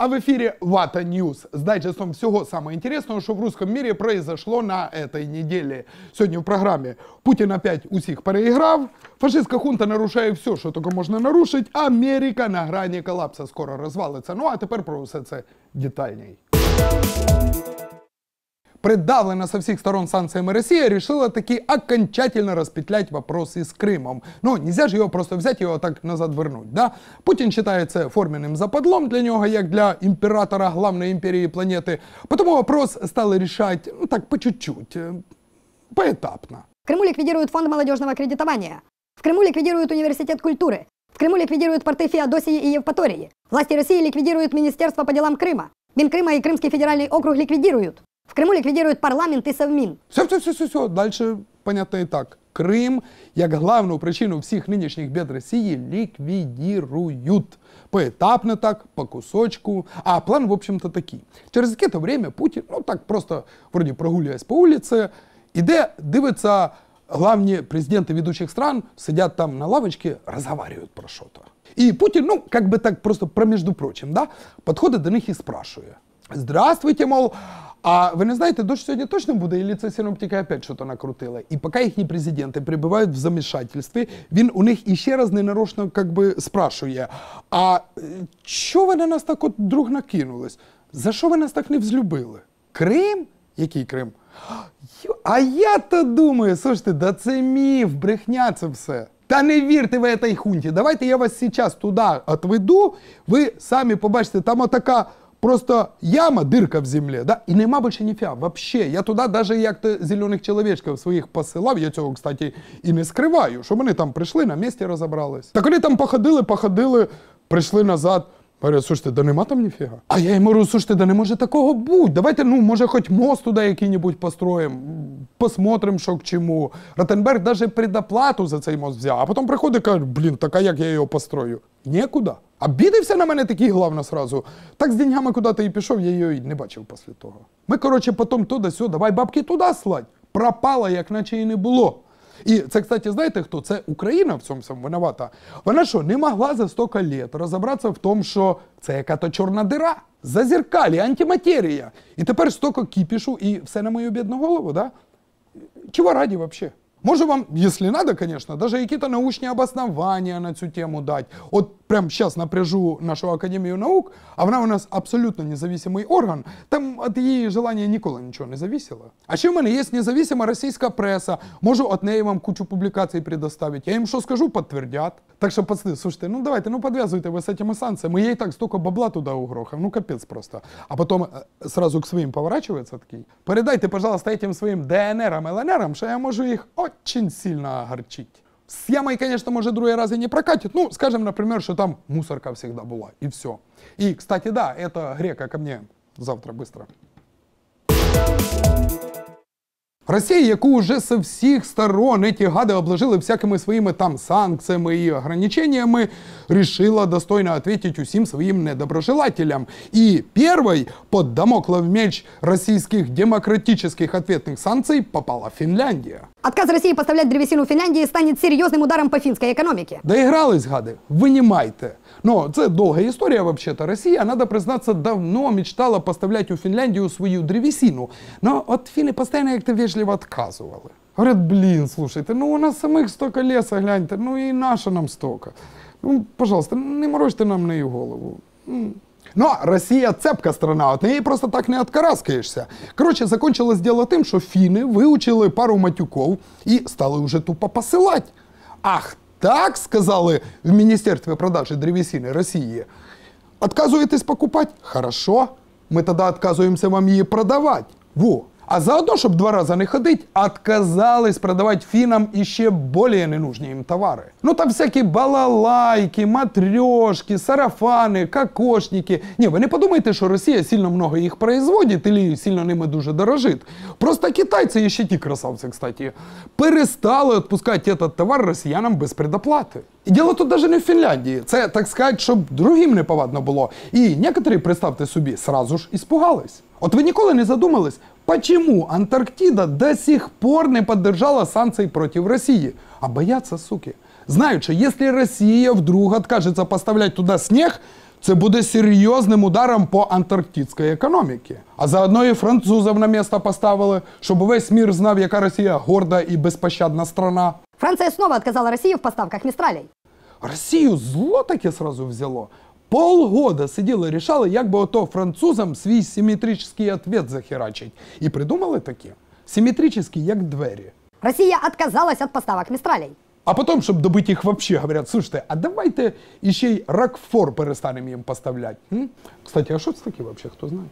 А в эфире Вата Ньюс с дайджестом всего самого интересного, что в русском мире произошло на этой неделе. Сегодня в программе Путин опять усіх переиграв, фашистська хунта нарушає все, що тільки можна нарушити, Америка на грані колапса скоро розвалиться. Ну а тепер про все це детальней Придавлена со всех сторон санкциями Россия решила таки окончательно распетлять вопросы с Крымом. Ну, нельзя же его просто взять и его так назад вернуть, да? Путин считается форменным западлом для него, як для императора главной империи планеты. Потому вопрос стали решать, ну так, по чуть-чуть, э, поэтапно. В Крыму ликвидируют фонд молодежного кредитования. В Крыму ликвидируют университет культуры. В Крыму ликвидируют порты Феодосии и Евпатории. Власти России ликвидируют Министерство по делам Крыма. Минкрыма и Крымский федеральный округ ликвидируют. В Крыму ликвидируют парламент и Совмин. Все, все, все, все, все. Дальше понятно і так. Крим, як главну причину всіх нинішніх бед Росії, ліквідірують. Поетапно так, по кусочку. А план, в общем-то, такий. Через яке-то время Путін, ну так просто, вроді прогулюясь по вулиці, іде, дивиться, главні президенти ведучих стран сидять там на лавочці, розговорюють про що-то. І Путін, ну, как бы так просто про прочим, да, підходить до них і спрашує. Здравствуйте, мол, а ви не знаєте, дощ сьогодні точно буде, і це синоптики опять щось накрутили? І поки їхні президенти перебувають в замішательстві, він у них іще раз ненарочно как би, спрашує, а е, що ви на нас так от друг накинулись? За що ви нас так не взлюбили? Крим? Який Крим? А я то думаю, слушайте, да це міф, брехня це все. Та не вірте ви этой хунті. Давайте я вас сейчас туди отведу, ви самі побачите, там отака просто яма, дирка в землі, да? і нема більше ніфіга. Вообще, я туди даже як-то зелених чоловічків своїх посилав, я цього, кстати, і не скриваю, що вони там прийшли, на місці розібрались. Так вони там походили, походили, прийшли назад. Говорять, слушайте, да нема там ніфіга. А я йому говорю, слушайте, да не може такого бути. Давайте, ну, може, хоч мост туди який-небудь построїмо, посмотрим, що к чому. Ротенберг навіть предоплату за цей мост взяв, а потім приходить і каже, блін, так а як я його построю? Нікуди. Обідався на мене такий, главно, сразу. Так з деньгами куди ти і пішов, я її не бачив після того. Ми, коротше, потім туди сюди, давай бабки туди слать. Пропала, як наче і не було. І це, кстати, знаєте хто? Це Україна в цьому всьому винувата. Вона що, не могла за стільки літ розібратися в тому, що це яка-то чорна дира, зазеркалі, антиматерія. І тепер стільки кіпішу і все на мою бідну голову, да? Чего ради вообще? Можу вам, если надо, конечно, даже какие-то научные обоснования на цю тему дать. Вот прямо сейчас напряжу нашу Академию наук, а вона у нас абсолютно независимый орган. Там от її желання ніколи нічого не зависело. А ще в мене є независима російська преса. Можу от неї вам кучу публікацій предоставить. Я їм що скажу, підтвердять. Так що, пацани, слушайте, ну давайте, ну подвязуйте ви з цими санкціями. Я і так столько бабла туди угрохав, ну капець просто. А потім е, сразу к своїм поворачується такий. Передайте, пожалуйста, этим своїм ДНРам, ЛНРам, що я можу їх очень сильно огорчить. С ямой, конечно, может, другой раз и не прокатит. Ну, скажем, например, что там мусорка всегда была, и все. И, кстати, да, это грека ко мне завтра быстро. Росія, яку вже з всіх сторон эти гады обложили всякими своїми там санкціями і ограничениями, решила достойно ответить усім своїм недоброжелателям. І первой под домоклов меч российских демократических ответных санкций попала Финляндия. Отказ России поставлять древесину Финляндии станет серьезным ударом по финской экономике. Доігрались, гади, винімайте. Ну, це довга історія, вообще-то. Росія, надо признаться, давно мечтала поставлять у Фінляндію свою древесину. Но от фіни постійно як-то вежливо отказували. Говорят, блін, слушайте, ну у нас самих столько леса, гляньте, ну і наша нам столько. Ну, пожалуйста, не морочте нам неї голову. М. Ну, а Росія цепка страна, от неї просто так не откараскаєшся. Коротше, закончилось діло тим, що фіни выучили пару матюков і стали уже тупо посилати. Ах, так сказали в Міністерстві продажі древесины Росії. Отказуєтесь покупать? Хорошо. Ми тоді отказываемся вам її продавати. Во. А заодно, щоб два рази не ходить, отказались продавати фінам іще більш ненужні їм товари. Ну там всякі балалайки, матрьошки, сарафани, кокошники. Ні, ви не подумайте, що Росія сильно много їх производить или сильно ними дуже дорожить. Просто китайці і ще ті красавці, кстати, перестали відпускати этот товар росіянам без предоплати. І діло тут навіть не в Фінляндії. Це, так сказати, щоб другим не повадно було. І некоторі, представте собі, сразу ж іспугались. От ви ніколи не задумались, почему Антарктида до сих пор не поддержала санкций против России? А боятся, суки. Знают, что если Россия вдруг откажется поставлять туда снег, Це буде серйозним ударом по антарктидській економіці. А заодно і французів на місто поставили, щоб весь мір знав, яка Росія горда і безпощадна страна. Франция снова отказала России в поставках мистралей. Росію зло таке сразу взяло Полгода сиділи, рішали, як би ото французам свій симметричний ответ захерачить. І придумали таке. Симметричний, як двері. Россия отказалась от поставок мистралей. А потом, чтобы добыть их вообще, говорят, слушайте, а давайте еще й Рокфор перестанем им поставлять. М? Кстати, а что это таки вообще, кто знает?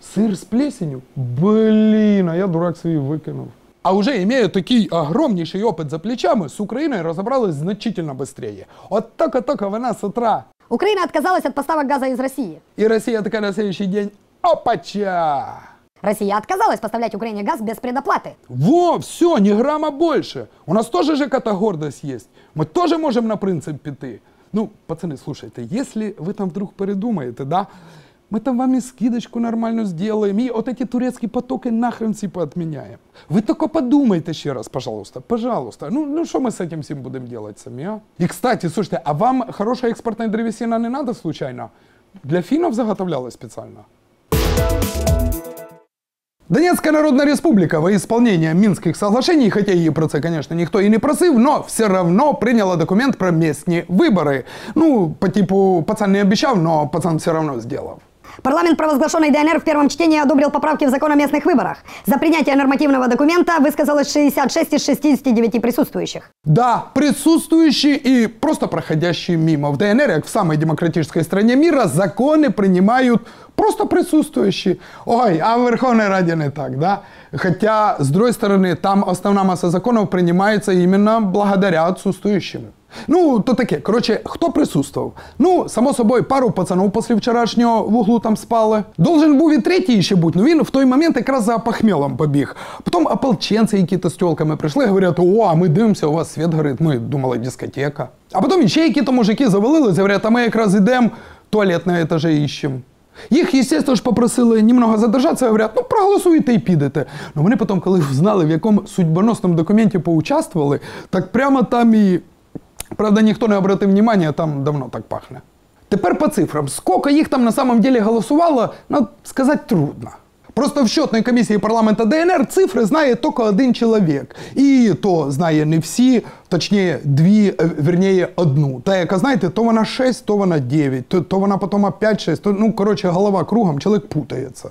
Сыр с плесенью? Блин, а я дурак свій викинув. А уже имея такий огромнейший опыт за плечами, с Украиной разобрались значительно быстрее. Вот только-только вона с утра. Украина отказалась от поставок газа из России. И Россия такая на следующий день, опача! Россия отказалась поставлять Украине газ без предоплаты. Во, все, ни грамма больше. У нас тоже же какая гордость есть. Мы тоже можем на принцип пяты. Ну, пацаны, слушайте, если вы там вдруг передумаете, да, мы там вам и скидочку нормально сделаем, и вот эти турецкие потоки нахрен типа отменяем. Вы только подумайте еще раз, пожалуйста, пожалуйста. Ну, ну что мы с этим всем будем делать сами, а? И, кстати, слушайте, а вам хорошая экспортная древесина не надо случайно? Для финнов заготовлялась специально? Донецкая Народная Республика во исполнение Минских соглашений, хотя її про це, конечно, ніхто і не просив, но все равно прийняла документ про местные выборы. Ну, по типу, пацан не обещал, но пацан все равно сделал. Парламент провозглашенный ДНР в первом чтении одобрил поправки в закон о местных выборах. За принятие нормативного документа высказалось 66 из 69 присутствующих. Да, присутствующие и просто проходящие мимо. В ДНР, как в самой демократической стране мира, законы принимают просто присутствующие. Ой, а в Верховной Раде не так, да? Хотя, с другой стороны, там основная масса законов принимается именно благодаря отсутствующим. Ну, то таке. Коротше, хто присутствував? Ну, само собою, пару пацанов після вчорашнього в углу там спали. Должен був і третій ще бути, ну він в той момент якраз за похмелом побіг. Потім ополченці якісь з тілками прийшли, говорять, о, а ми дивимося, у вас світ горить. Ми думали, дискотека. А потім ще які-то мужики завалились, говорять, а ми якраз йдемо, туалет на етажі іщемо. Їх, естественно, ж попросили немного задержатися, говорять, ну проголосуйте і підете. Ну вони потім, коли знали, в якому судьбоносному документі поучаствували, так прямо там і. Правда, ніхто не обратив внимання, там давно так пахне. Тепер по цифрам. Сколько їх там на самом деле голосувало, ну, сказати трудно. Просто в счетной комісії парламента ДНР цифри знає тільки один чоловік. І то знає не всі, точніше, дві, е, верніше, одну. Та яка, знаєте, то вона 6, то вона 9, то, то вона потім опять 6, то, ну, коротше, голова кругом, чоловік путається.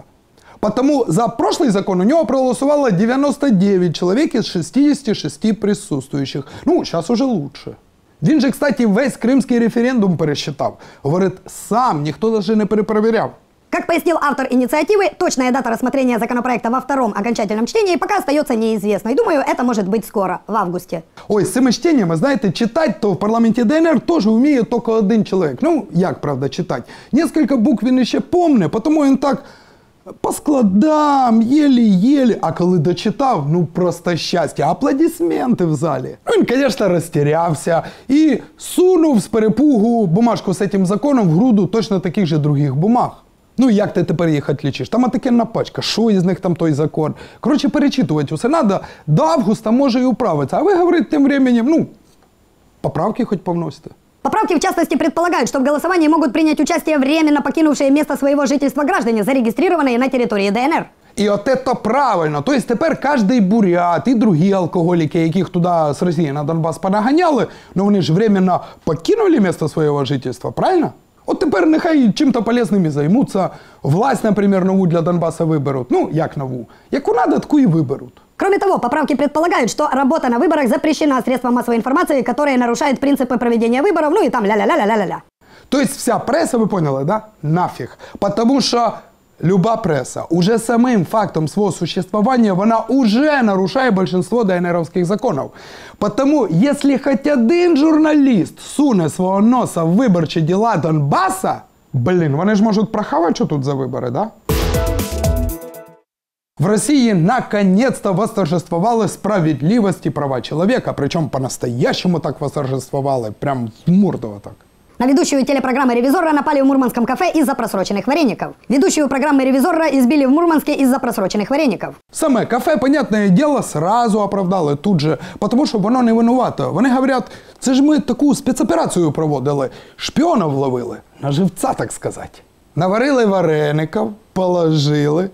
Потому за прошлый закон у него проголосовало 99 человек из 66 присутствующих. Ну, сейчас уже лучше. Він же, кстати, весь кримський референдум пересчитав. Говорить, сам ніхто навіть не перепровіряв. Как пояснил автор инициативы, точная дата рассмотрения законопроекта во втором окончательном чтении пока остается неизвестной. Думаю, это может быть скоро, в августе. Ой, з цими чтеннями, знаєте, читати то в парламенті ДНР теж вміє тільки один чоловік. Ну, як правда, читати? Несколько букв він ще помне, тому він так по складам, єлі-єлі. А коли дочитав, ну просто щастя, аплодисменти в залі. Ну, він, звісно, розтірявся і сунув з перепугу бумажку з цим законом в груду точно таких же других бумаг. Ну, як ти тепер їх відлічиш? Там отакенна пачка, що із них там той закон. Коротше, перечитувати усе треба. До августа може і управиться. А ви говорите тим временем, ну, поправки хоч повносите. Поправки, в частности, предполагают, что в голосовании могут принять участие временно покинувшие место своего жительства граждане, зарегистрированные на территории ДНР. І от це правильно. Тобто тепер кожний бурят і другі алкоголіки, яких туди з Росії на Донбас понаганяли, ну вони ж временно покинули місце свого жительства, правильно? От тепер нехай чим-то полезним і займуться. Власть, наприклад, нову для Донбаса виберуть. Ну, як нову. Яку надо, таку і виберуть. Кроме того, поправки предполагают, что работа на выборах запрещена средством массовой информации, которые нарушают принципы проведения выборов, ну и там ля-ля-ля-ля-ля-ля. То есть вся пресса, вы поняли, да? Нафиг. Потому что люба пресса уже самым фактом своего существования, она уже нарушает большинство ДНРовских законов. Потому, если хоть один журналист суне свого носа в виборчі діла Донбаса, блин, вони ж можуть прохавати, що тут за вибори, да? В России наконец-то восторжествовала справедливость и права человека, причем по-настоящему так восторжествовала, прям в морду вот так. На ведущую телепрограммы «Ревизора» напали в Мурманском кафе из-за просроченных вареников. Ведущую программы «Ревизора» избили в Мурманске из-за просроченных вареников. Саме кафе, понятне діло, сразу оправдали тут же, тому що воно не винувато. Вони говорять, це ж ми таку спецоперацію проводили, шпіонів ловили, на живця, так сказати. Наварили вареників, положили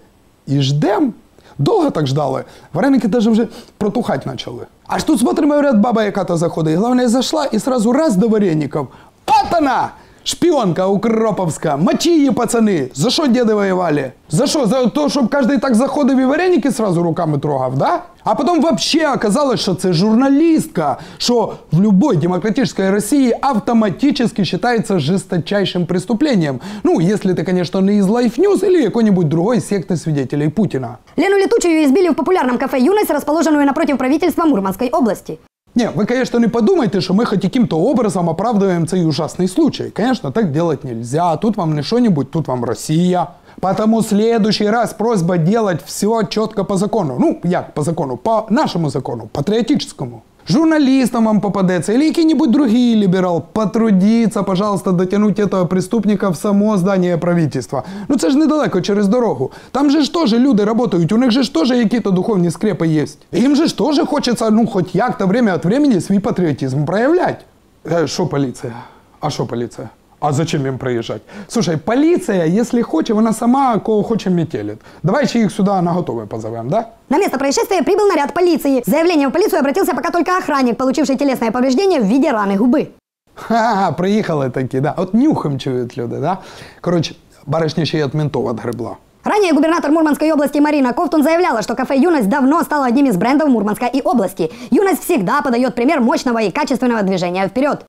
і ждем. Довго так ждали. Вареники навіть вже протухати почали. Аж тут смотримо, говорят, баба яка-то заходить. Головне, зайшла і сразу раз до вареників. От она! Шпионка укроповська, мочи її, пацани. За що діди воювали? За що? За те, щоб кожен так заходив і вареники сразу руками трогав, да? А потім вообще оказалось, що це журналістка, що в любой демократической России автоматически считается жесточайшим преступлением. Ну, если ты, конечно, не из Life News или какой-нибудь другой секты свидетелей Путина. Лену Летучую избили в популярном кафе «Юность», расположенную напротив правительства Мурманской области. Не, вы, конечно, не подумайте, что мы хоть каким-то образом оправдываем цей ужасный случай. Конечно, так делать нельзя. Тут вам не что-нибудь, тут вам Россия. Потому в следующий раз просьба делать все четко по закону. Ну, як по закону? По нашему закону, патриотическому. Журналистам вам попадется или какие-нибудь другие либерал. Потрудиться, пожалуйста, дотянуть этого преступника в само здание правительства. Ну це ж недалеко через дорогу. Там же ж теж люди працюють, у них же ж теж якісь духовні скрепи є. Їм же ж теж хочеться, ну, хоч як-то время от времени свій патріотизм проявлять. Е, Що поліція? А що поліція? А зачем им проезжать? Слушай, полиция, если хочет, она сама кого хочет метелит. Давай еще их сюда на готовое позовем, да? На место происшествия прибыл наряд полиции. С заявлением в полицию обратился пока только охранник, получивший телесное повреждение в виде раны губы. Ха-ха, приїхали такі, да. От нюхом чують люди, да? Коротше, барышня ще й от ментов отгребла. Ранее губернатор Мурманской области Марина Ковтун заявляла, что кафе «Юность» давно стало одним из брендов Мурманска и области. «Юность» всегда подает пример мощного и качественного движения вперед.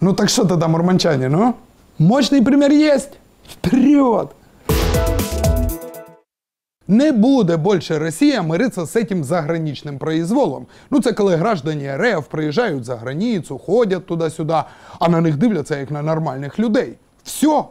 Ну так ти там, мурманчане, ну? Мощний пример есть. Вперед! Не буде більше Росія миритися з цим заграничним произволом. Ну це коли граждані РФ приїжджають за границю, ходять туди-сюди, а на них дивляться як на нормальних людей. Все,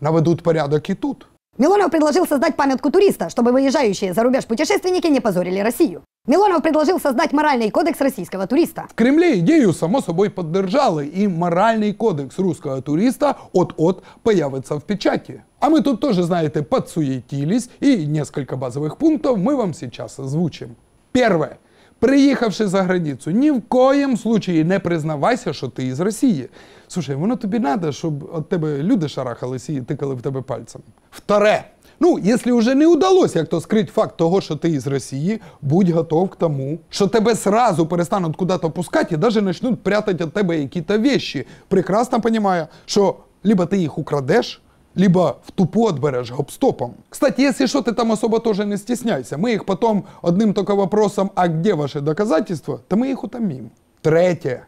наведуть порядок і тут. Милонов предложил создать памятку туриста, чтобы выезжающие за рубеж путешественники не позорили Россию. Милонов предложил создать моральный кодекс российского туриста. В Кремлі ідею, само собою, поддержали, і моральний кодекс русского туриста от-от появиться в печати. А мы тут тоже, знаете, подсуетились, и несколько базовых пунктов мы вам сейчас озвучим. Первое. Приїхавши за границю, ні в коєм случаї не признавайся, що ти із Росії. Слушай, воно тобі треба, щоб від тебе люди шарахалися і тикали в тебе пальцем. Вторе. Ну, якщо вже не удалося як то скрити факт того, що ти із Росії, будь готов к тому, що тебе сразу перестануть куди-то пускати і навіть почнуть прятати від тебе якісь вещи. Прекрасно розумію, що либо ти їх украдеш, либо в тупу отберешь гоп-стопом. Кстати, если что, ты там особо тоже не стесняйся. Мы их потом одним только вопросом, а где ваши доказательства, то мы их утомим. Третє.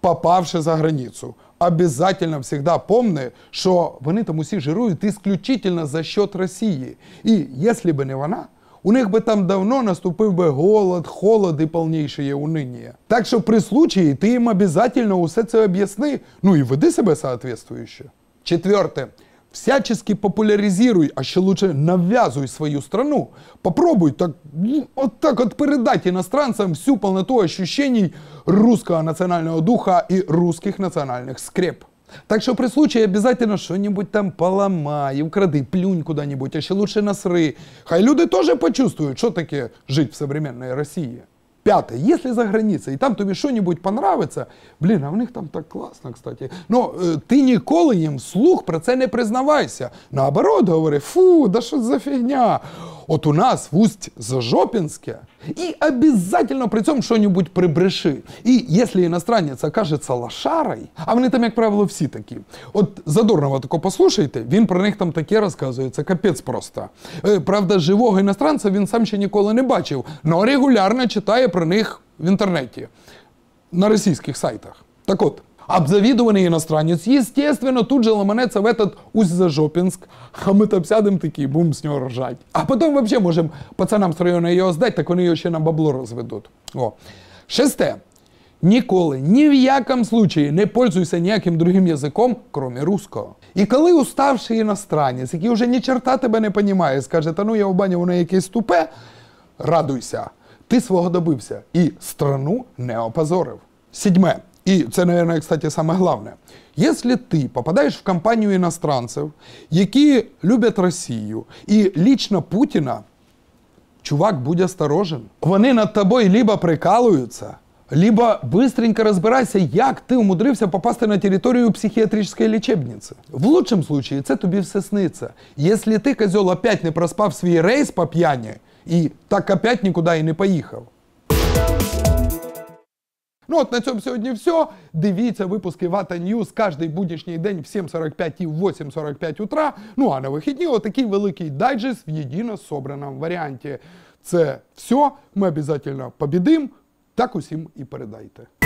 Попавши за границу, обязательно всегда помни, що вони там усі жирують исключительно за счет Росії. І якщо б не вона, у них би там давно наступив би голод, холод і повніше уныние. Так що при случаї ти їм обязательно усе це об'ясни, ну і веди себе соответствующе. Четверте. Всячески популяризируй, а ще лучше навязуй свою страну. Попробуй так, ну, вот так вот передать иностранцам всю полноту ощущений русского национального духа и русских национальных скреп. Так что при случае обязательно что-нибудь там поломай, укради, плюнь куда-нибудь, а ще лучше насри. Хай люди тоже почувствуют, что таке жить в современной России. Пятое. Если за границей, и там тобі что-нибудь понравится, блін, а в них там так класно, кстати. Ну, е, ти ніколи їм вслух про це не признавайся. Наоборот, говори, фу, да що за фігня. От у нас в усть Зажопінське, і обязательно при цьому що-нибудь прибреши. І якщо іностранець окажеться лошарой, а вони там, як правило, всі такі. От Задорнова тако послухайте, він про них там таке розказує, це капець просто. Е, Правда, живого іностранця він сам ще ніколи не бачив, але регулярно читає про них в інтернеті на російських сайтах. Так от, обзавидованный иностранец, естественно, тут же ломанется в этот Усть-Зажопинск, а мы там сядем такие, будем с него ржать. А потом вообще можем пацанам з району його здати, так вони його ще на бабло розведуть. О. Шесте. Ніколи, ні в якому случаї не пользуйся ніяким другим язиком, крім русского. І коли уставший іностранець, який вже ні черта тебе не понімає, скаже, та ну я в бані, воно якесь тупе, радуйся, ти свого добився і страну не опозорив. Сідьме. и це, наверное, кстати, самое главное. Если ты попадаешь в компанию иностранцев, які люблять Росію і лично Путіна, чувак, будь осторожен. Вони над тобою либо прикалуються, либо быстренько розбирайся, як ти умудрився попасти на територію психіатричної лічебниці. В лучшем случае це тобі все сниться. Якщо ти, козел, опять не проспав свій рейс по п'яні і так опять нікуди і не поїхав. Ну от на цьому сьогодні все. Дивіться випуски Вата Ньюз кожний буднішній день в 7.45 і в 8.45 утра. Ну а на вихідні отакий великий дайджест в єдино собраному варіанті. Це все. Ми обов'язково побідим. Так усім і передайте.